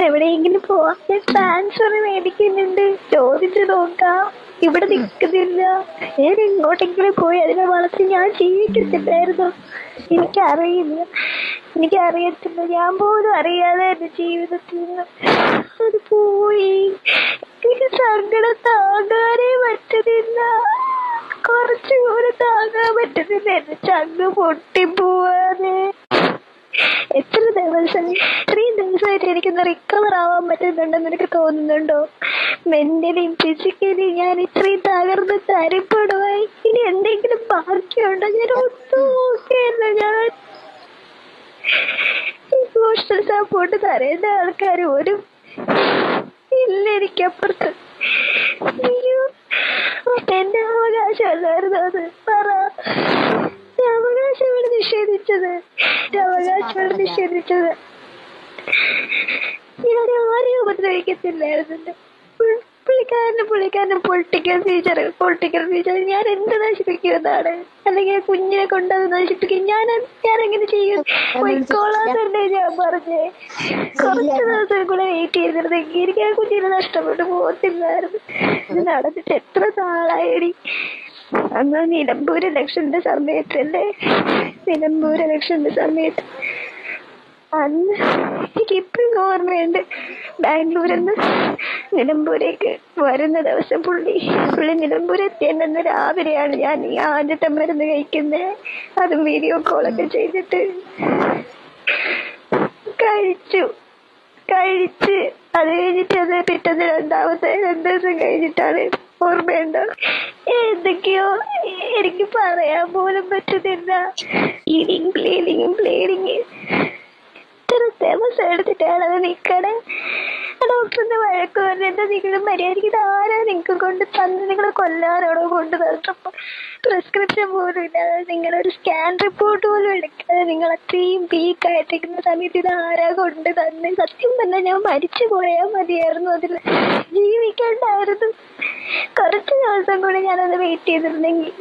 എവിടെയെങ്കിലും പോവാം. ഞാൻ ട്രാൻസ്ഫർ മേടിക്കുന്നുണ്ട്. ചോദിച്ചു നോക്കാം. ഇവിടെ നിൽക്കുന്നില്ല. ഞാൻ എങ്ങോട്ടെങ്കിലും പോയി അതിനെ വളർത്തി ഞാൻ ജീവിക്കത്തില്ലായിരുന്നു എനിക്കറിയില്ല. എനിക്കറിയത്തില്ല. ഞാൻ പോലും അറിയാതെ എന്റെ ജീവിതത്തിൽ നിന്ന് അത് പോയി. എനിക്ക് സങ്കടം താങ്ങാനേ പറ്റുന്നില്ല. കുറച്ചുകൂടെ താങ്ങാൻ പറ്റുന്നില്ല. എന്റെ ചങ്ങ് പൊട്ടിപ്പോവാതെ എത്ര ദിവസം ഇത്രയും ദിവസമായിട്ട് എനിക്കൊന്ന് റിക്കവർ ആവാൻ പറ്റുന്നുണ്ടെന്ന് എനിക്ക് തോന്നുന്നുണ്ടോ? മെന്റലിയും ഫിസിക്കലിയും ഞാൻ ഇത്രയും തകർന്ന് തരിപ്പെടുവായി ഇനി എന്തെങ്കിലും ബാക്കിയുണ്ടോ? ഞാൻ ഒന്നും നോക്കിയല്ല ഞാൻ. ഇമോഷണൽ സപ്പോർട്ട് തരേണ്ട ആൾക്കാർ ഒരു ഇല്ല എനിക്കപ്പുറത്ത്. എന്റെ അവകാശമല്ലായിരുന്നു അത് പറ എന്റെ അവകാശമാണ് നിഷേധിച്ചത് അവകാശമാണ് നിഷേധിച്ചത് ഞാൻ ആരെയും ഉപദ്രവിക്കത്തില്ലായിരുന്നു പുള്ളിക്കാരന് പുള്ളിക്കാരന് പൊളിറ്റിക്കൽ ഫീച്ചർ പൊളിറ്റിക്കൽ ഫീച്ചർ ഞാൻ എന്ത് നശിപ്പിക്കുന്നതാണ് അല്ലെങ്കിൽ കുഞ്ഞിനെ കൊണ്ടത് നശിപ്പിക്കും. ഞാൻ ഞാൻ എങ്ങനെ ചെയ്യും? പൊയ്ക്കോളാന്നല്ലേ ഞാൻ പറഞ്ഞേ. കുറച്ച് ദിവസം കൂടെ വെയിറ്റ് ചെയ്തിരുന്നെങ്കിൽ എനിക്ക് ആ കുഞ്ഞിനെ നഷ്ടപ്പെട്ടു പോകത്തില്ലായിരുന്നു. ഇത് നടന്നിട്ട് എത്ര നാളായി അന്ന് നിലമ്പൂർ ഇലക്ഷന്റെ സമയത്തല്ലേ? നിലമ്പൂർ ഇലക്ഷന്റെ സമയത്ത് അന്ന് എനിക്ക് ഇപ്പോഴും ഓർമ്മയുണ്ട് ബാംഗ്ലൂരിൽ നിന്ന് നിലമ്പൂരേക്ക് വരുന്ന ദിവസം പുള്ളി പുള്ളി നിലമ്പൂർ എത്തിയെന്ന് രാവിലെയാണ് ഞാൻ ഈ ആദ്യത്തെ മരുന്ന് കഴിക്കുന്നത് അതും വീഡിയോ കോളൊക്കെ ചെയ്തിട്ട് കഴിച്ചു. കഴിച്ച് അത് കഴിഞ്ഞിട്ട് അത് പിറ്റേന്ന് രണ്ടാമത്തെ രണ്ട് ദിവസം കഴിഞ്ഞിട്ടാണ് ഓർമ്മയുണ്ടോ. എന്തൊക്കെയോ എനിക്ക് പറയാൻ പോലും പറ്റുന്നില്ല. ബ്ലീഡിങ് ബ്ലീഡിങ് ഇത്ര അത് നിക്കണേ ഡോക്ടറിന്റെ വഴക്ക് പറഞ്ഞിട്ട് നിങ്ങൾ മര്യാദയ്ക്ക് ആരാ നിങ്ങൾക്ക് കൊണ്ട് തന്നെ? നിങ്ങൾ കൊല്ലാനാണോ കൊണ്ട് തന്നപ്പോ പ്രിസ്ക്രിപ്ഷൻ പോലും ഇല്ലാതെ നിങ്ങളൊരു സ്കാൻ റിപ്പോർട്ട് പോലും എടുക്കാതെ നിങ്ങൾ അത്രയും പീക്ക് ആയിട്ടിരിക്കുന്ന സമയത്ത് ഇത് ആരാ കൊണ്ട് തന്നെ? സത്യം തന്നെ ഞാൻ മരിച്ചു പോയാൽ മതിയായിരുന്നു അതിൽ ജീവിക്കണ്ടായിരുന്നു. കുറച്ച് ദിവസം കൂടി ഞാനത് വെയിറ്റ് ചെയ്തിരുന്നെങ്കിൽ